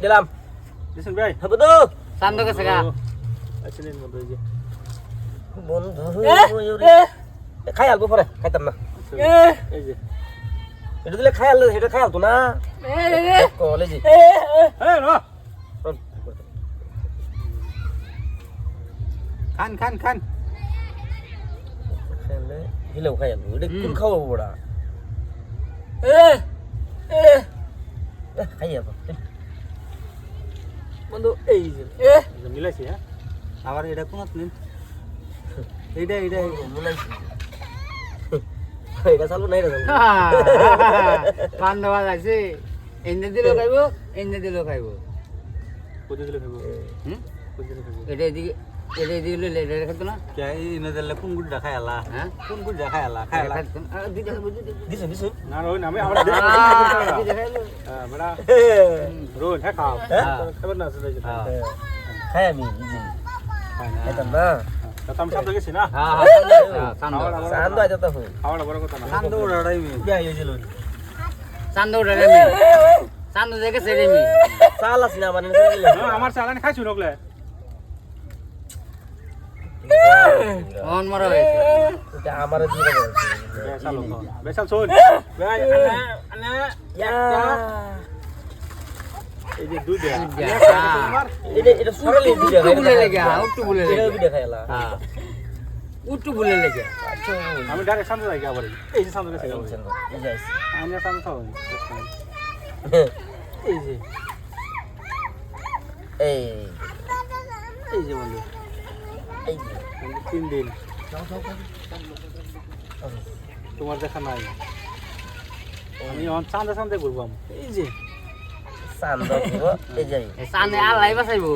দিলাম দিছেন ভাই হ্যাঁ বন্ধু চান্দ গেছে গা আচ্ছা নিন বন্ধু এই যে বন্ধু এ, খাই আলবো পরে খাইতাম না এই যে এটা দিলে খাই আল এটা খাই আলতো না কলেজে এই র খান খান খান খাইলে হিলেও খাই আলবো এটা কোন খাওয়াবো বড়া খাই আলবো বন্ধু এই যে। মিলাইছি হ্যাঁ? আবার এটা কোন নিন? এইটা এইটা এটা চালু নাই এটা চালবো বান্ধবা আছে এনে দিলেও খাইব এনে দিলেও খাইব। কোথায় দিলে খাইব। হুম? কোথায় দিলে খাব এটা এদিকে এটা এদিকে লইলে এটা খাইতো না? কে ইনে দিলে কোন গুড় আলা হ্যাঁ কোন গুড় আলা খাই এটা আলা খাইতো না। রোহিন আমি আমরা খাইবো। বড়া। রোহিন হ্যাঁ খাও। হ্যাঁ। খবর না আছে হ্যাঁ। খাই আমি ইজি খাইতাম না? আমি সাথে গেছি না? হ্যাঁ, হ্যাঁ, চান্দ। সান্দ তো হই খাওয়াটা বড় কথা না। সান্দু উড়াড়াই মি বিয়া হয়ে গেল। চান্দ উঠে মি। চান্দ দেখেছে রে মি। চাল আছে না মানে আমার চালান খাইছু নকলে? মন মরা হয়েছে। এটা আমার দিয়ে দেবে। বেসাল বেসাল শুন। ভাই আনা এই যে দুই দেয়া। হ্যাঁ। এটা এটা সরলে দিয়ে বলে লেগে, হ্যাঁ, এটা। খাইলা হ্যাঁ। লেগে। আমি ডাইরেক্ট সামনে আবার। এই যে সামনে গেছে এই যাইস আমি সামনে খাও এই যে। এই। এই যে বন্ধু এই যে বন্ধু, তিন দিন। তোমার দেখা নাই? আমি চান্দে চান্দে ঘুরবো এই যে সান্দ দিব এই যাই এ চান্দে আল্লাহ বাঁচাইবো।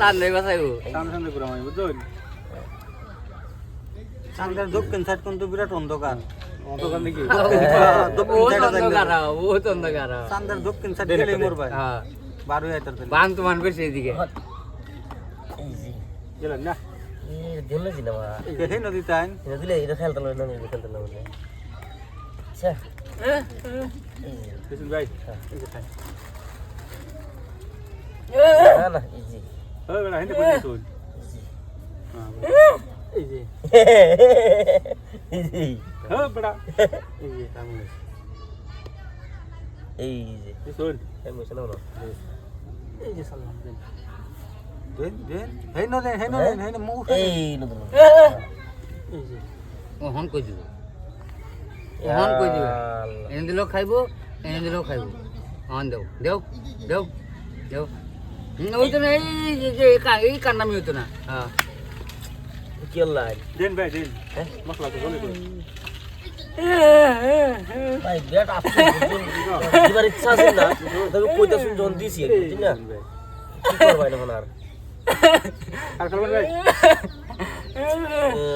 চান্দে বাঁচাইবো। চান্দে চান্দে ঘুরবো আমি বুঝলেন চান্দের দক্ষিণ সাইড কিন্তু বিরাট অন্ধকার। অন্ধকার নাকি? বহুত অন্ধকার, চান্দের দক্ষিণ সাইড গেলে মরবাই। হ্যাঁ। বারো হাজার বান তো মান এই যে গেলেন না এই দিন না জিনা মা দেখে নদী তাই এটা দিলে এটা খেলতে না এটা আচ্ছা ভাই এই যে না না এই যে ওই বেটা হিন্দে করে শুন এই যে হ্যাঁ বেটা এই যে কামড় এই যে এই শুন এই মশা না না সালাম দেন দেন হেই ন দেন হেই ন দেন হেই ন মুখ এই নতুন এই যে কই দিব কই দিব এনে দিলেও খাইব এনে দিলেও খাইব অন দেও দেও দেও দেও ওই তো না এই যে- এই কা- এই কান্নামি হতো না হ্যাঁ কি লাই দেন ভাই দেন মশলা তো গলে ভাই বিরাট আফসোস দিবার ইচ্ছা আছে না তবে কইতা শুন জন দিছি ঠিক না কি করবাই না আর আর খাবেন ভাই